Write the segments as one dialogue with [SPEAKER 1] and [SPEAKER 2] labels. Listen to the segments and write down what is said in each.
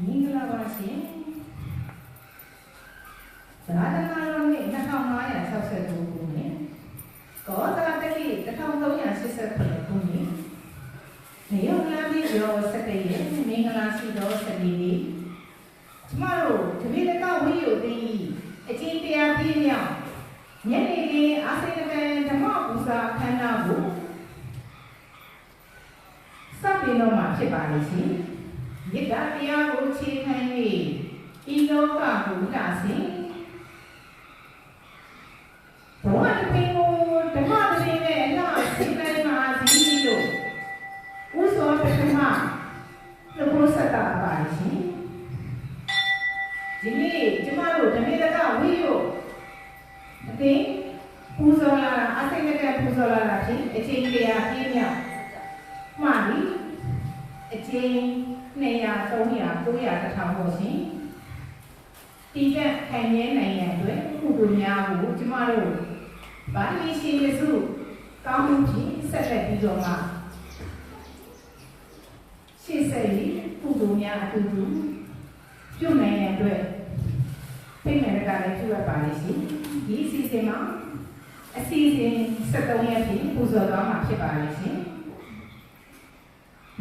[SPEAKER 1] မင်္ဂလာပါရှင်သရဏဂါရောနှစ်2569ခုနှစ်ကောသလတက္ကိ1389ခုနှစ်နေရုံလမ်းပြီးရော17ရက်မင်္ဂလာရှိသောစနေနေ့ကျမတို့တပိလကဝိယုတိအချင်းတရားပြည့်မြောက်ညနေခင်းအာစိတပံဓမ္မပူဇာခန္ဓာကိုစတင်တော့မှာဖြစ်ပါလိမ့်ရှင် မေတ္တာတရားကိုခြေခံ၍ဤလောကကိုလာစဉ် ထောင်ပေါ့ရှင်တည်တဲ့ခိုင်မြဲနိုင်ရန်အတွက်ကုသိုလ်များကိုကျမတို့ဗာလိရှင်ယေစုကောင်းမှုဖြင့်ဆက်လက်ပြီးတော့မှရှေ့ဆက်ပြီးကုသိုလ်များအတူတူပြုနိုင်ရန်အတွက်ဖိတ်မယ်ကလည်းပြုရပါလိမ့်ရှင်ဒီအစီအစဉ်မှာအစီအစဉ်73ရက်ဖြင့်ပူဇော်သွားမှာဖြစ်ပါလိမ့်ရှင်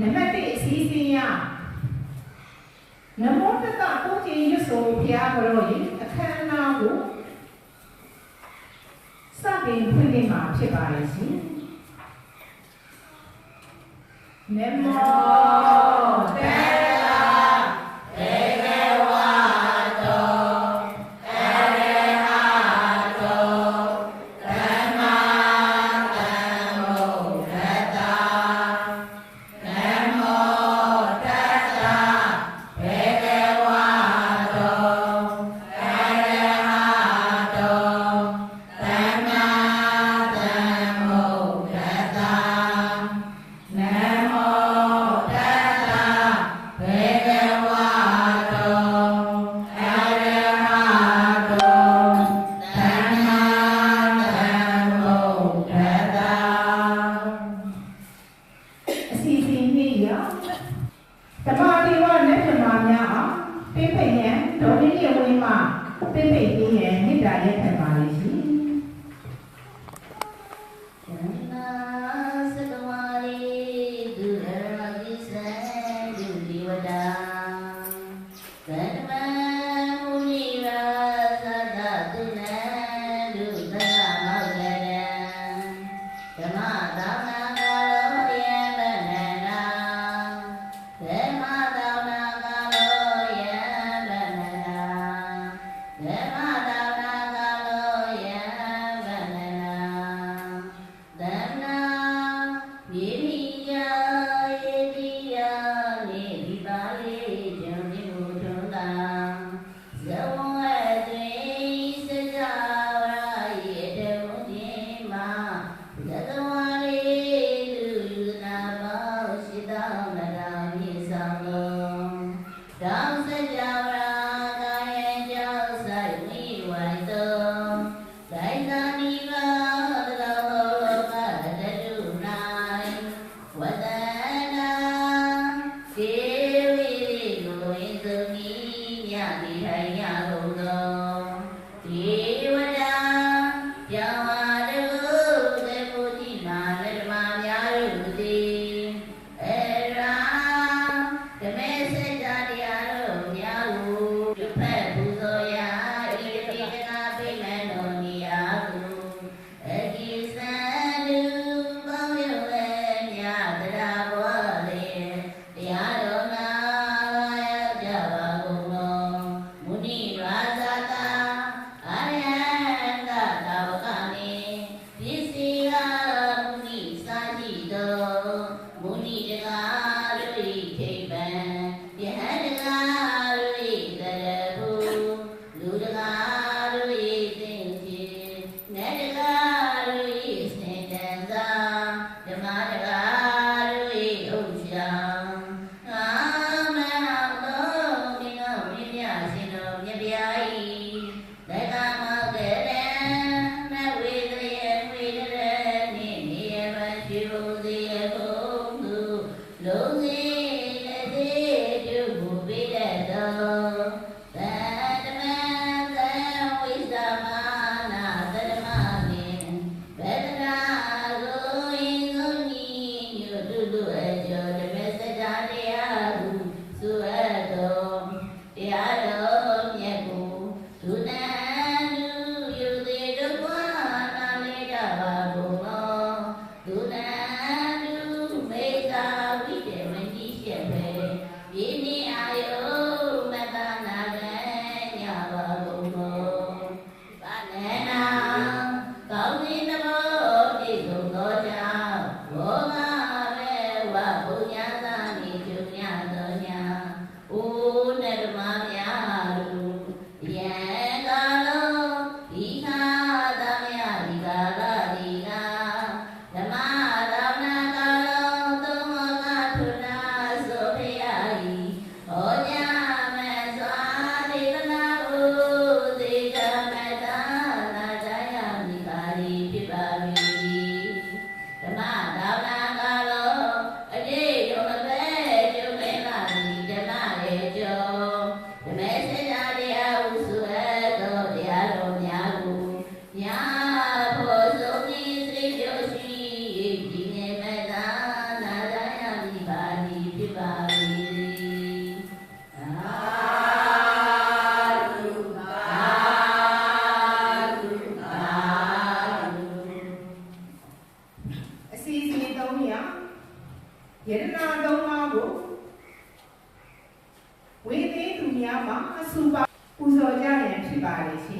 [SPEAKER 1] နံပါတ်1အစီအစဉ်ရ နမောတတကိုကြည်ရွတ်ဆိုဘုရားတော်ရဲ့အခမ်းအနားကိုစတင်ဖွင့်လှစ်မှာဖြစ်ပါလိမ့်ရှင်နမော အစဉ်နေ့ရဓမ္မတေဝနဲ့ဓမ္မများအောင်ပြိပိတ်ရန်ဒေါ်လေးရဝင်းမှာပြိပိတ်ပြီးရန်မေတ္တာရက်ခံပါလိမ့်ရှ
[SPEAKER 2] မားကိုဝေသိသူများမှာအ
[SPEAKER 1] ဆူပါပူဇော်ကြရန်ဖြစ်ပါလေရှင်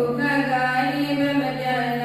[SPEAKER 1] ညု
[SPEAKER 3] ခံ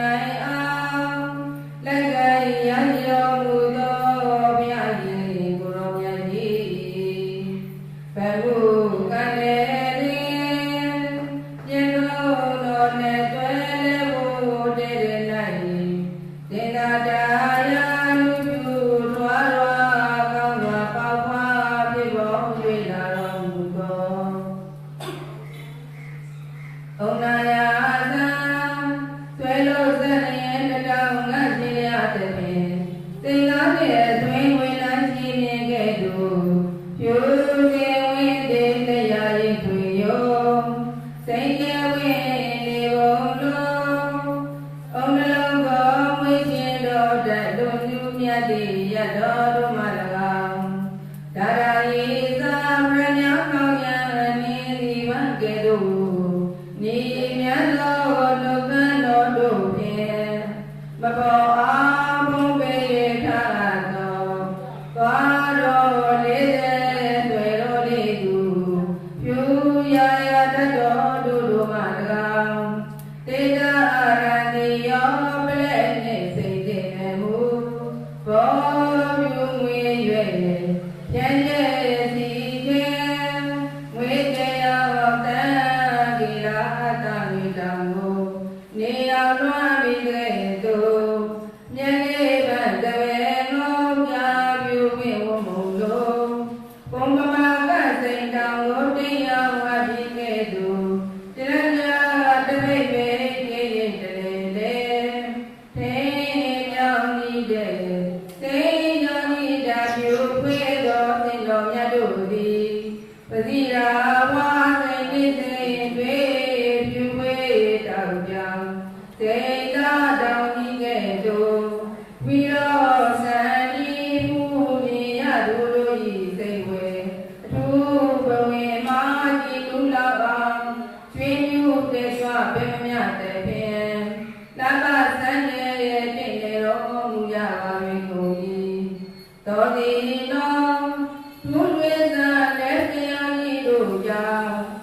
[SPEAKER 3] တို့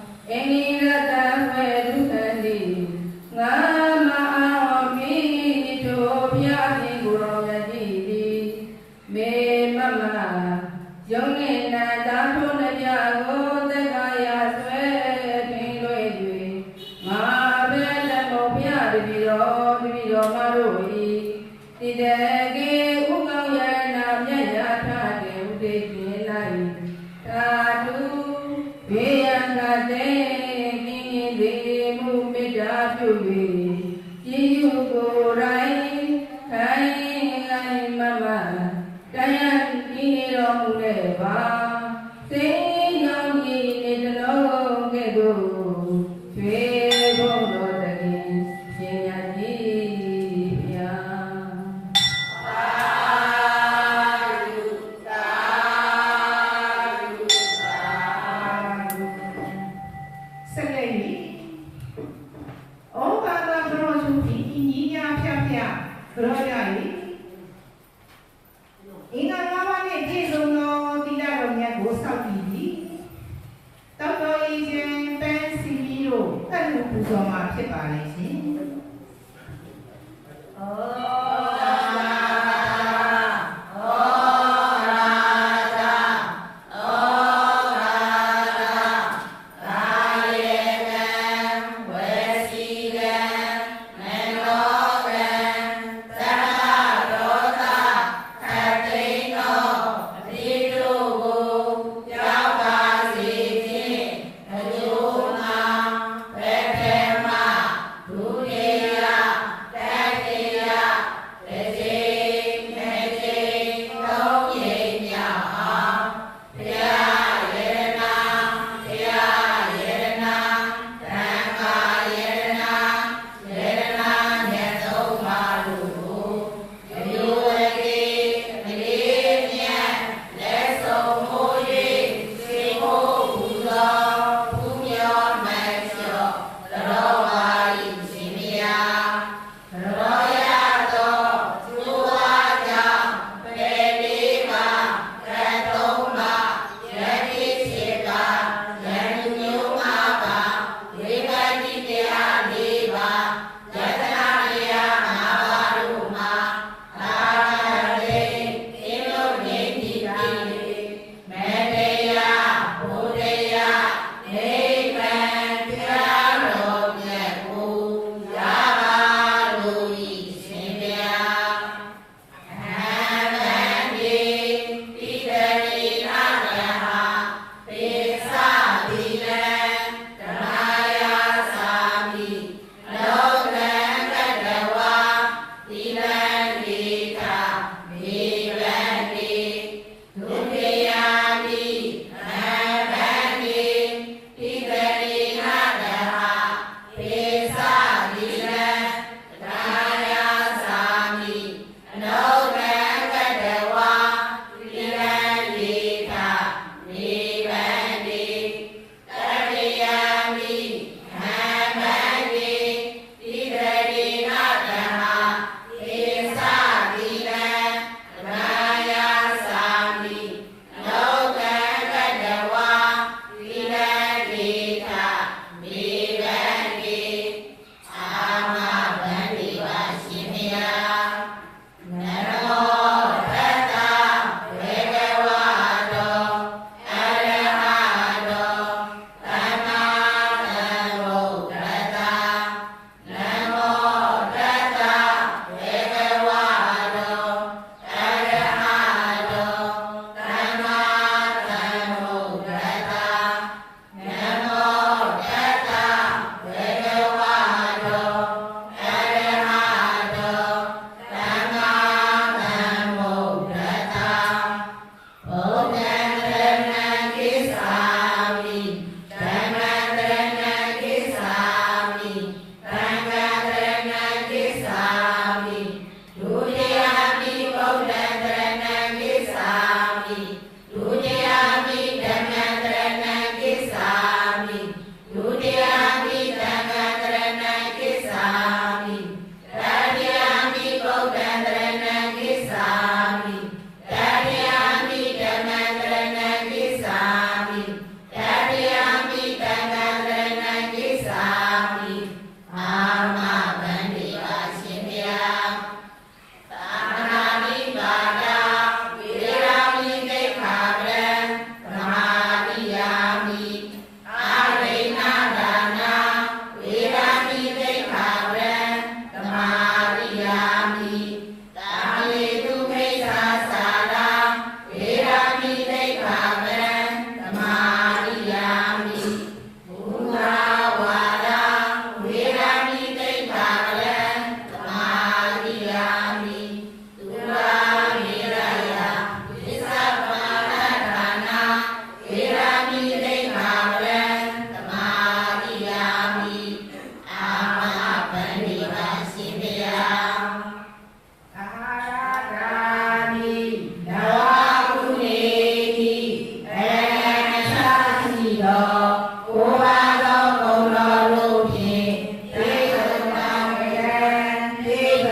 [SPEAKER 3] ပူဇော်မှာဖြစ်ပါလေရှင်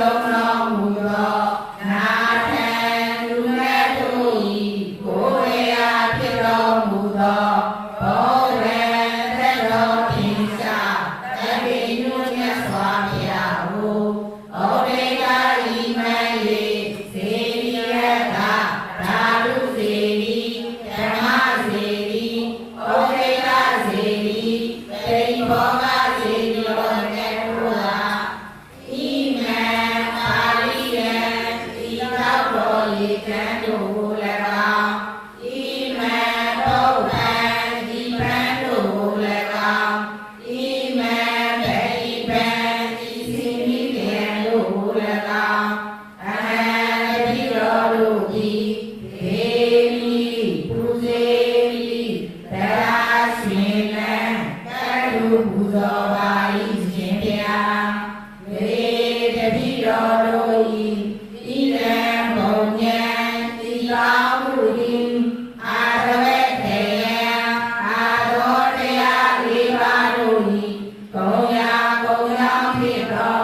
[SPEAKER 1] donna Amida.